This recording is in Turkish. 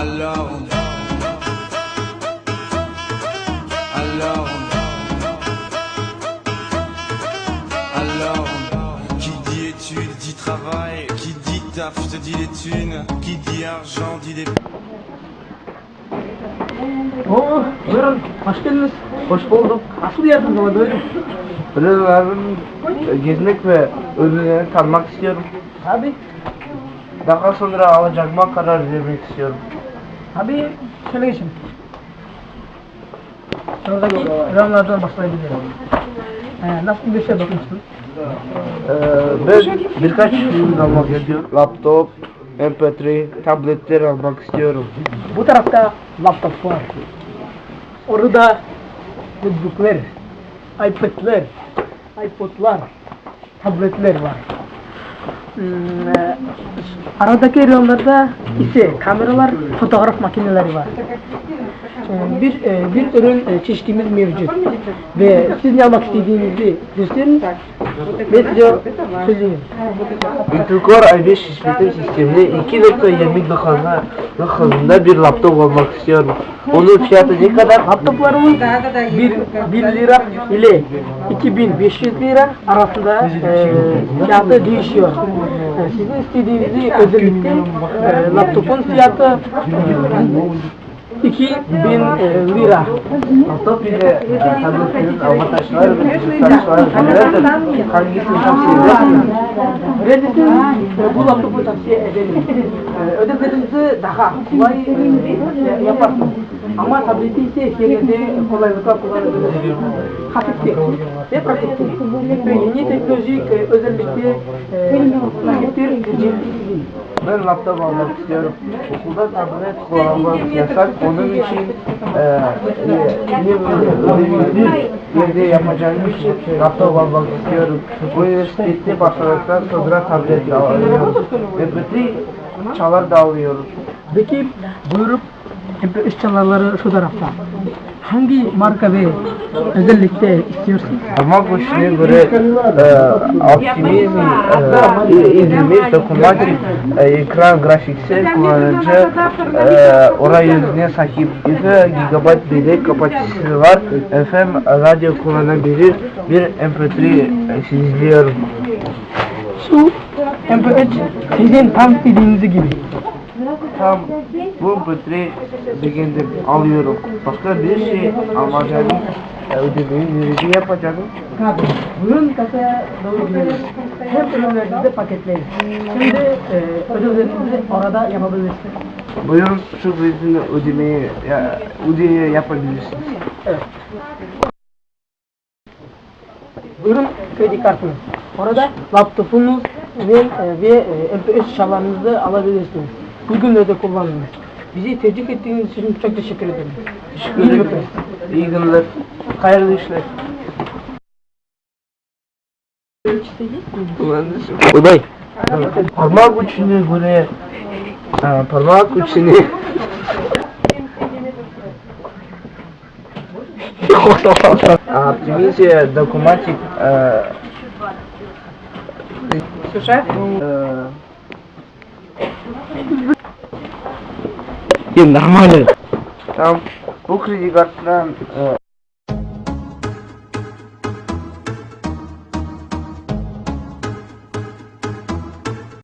Alors, alors, alors, qui dit études dit travail, qui dit taf te dit les thunes, qui dit argent dit des Oo, buyurun. Hoş geldiniz. Hoş bulduk. Nasıl yardımcı olabilirim? Buraların gezmek ve ürünlerini tanımak istiyorum. Tabii. Daha sonra alacağıma karar vermek istiyorum. Tabii. Şöyle geçin. Şuradaki reyonlardan başlayabilirim. Ee, nasıl bir şey bakmıştın? Ee, ben birkaç ürün almak istiyorum. Laptop, MP3, tabletler almak istiyorum. Bu tarafta laptop var. Orada notebooklar, iPad'ler, iPod'lar, tabletler var. Hmm, e, aradaki reyonlarda ise kameralar, fotoğraf makineleri var. Ee, Bir e, bir ürün e, çeşitimiz mevcut ve siz ne almak istediğinizi gösterin. Söyleyeyim. Intelcore i5 işletim sistemli 2.20 dakikada hızında bir laptop almak istiyorum. Onun fiyatı ne kadar? Laptoplarımız 1, 1 lira ile 2500 lira arasında e, fiyatı değişiyor. E, sizin istediğinizi özellikle e, laptopun fiyatı 2000 e, lira. Tavsiye edersiniz? Reddit'in e, bu laptopu tavsiye ederim. E, daha kolay e, yaparsınız. Ama tableti ise genelde kolaylıkla kullanabilirsiniz. Hafiftir ve pratiktir. Ve yeni teknolojik e, özellikle e, hafiftir, cildi Ben laptop almak istiyorum. Okulda tablet kullanmak yasak. Onun için e, böyle ödevimizi evde yapacağım için laptop almak istiyorum. Bu üniversitede başladıktan sonra tablet alıyoruz. Ve bütün çalar da alıyoruz. Peki buyurup MP3 çalarları şu tarafta. Hangi marka ve özellikle istiyorsun? Ama bu şeye göre e, optimizm e, dokunmatik e, ekran grafiksel kullanıcı e, oraya yüzüne sahip 2 GB bellek kapasitesi var. FM radyo kullanabilir bir MP3 e, izliyorum. Şu MP3 sizin tam istediğiniz gibi. Tam bu MP3 beğendim alıyorum. Başka bir şey almayacağım. E, ödemeyi verici yapacağım. Buyurun kasaya doğru gidelim. Her ürünlerinizi paketleyin. Şimdi e, orada yapabilirsiniz. Buyurun şu kredini ödemeyi ya, ödeye yapabilirsiniz. Evet. Buyurun kredi kartınız. Orada laptopunuz ve, e, ve e, MP3 çalarınızı alabilirsiniz Uygun öde kullanınız. Bizi tercih ettiğiniz için çok teşekkür ederim. Teşekkür İyi ederim. günler. İyi günler. Hayırlı işler. Uday. Parmak uçunu göre e, parmak uçunu Optimize документик Слушай. нормально. Там bu kredi kartından e,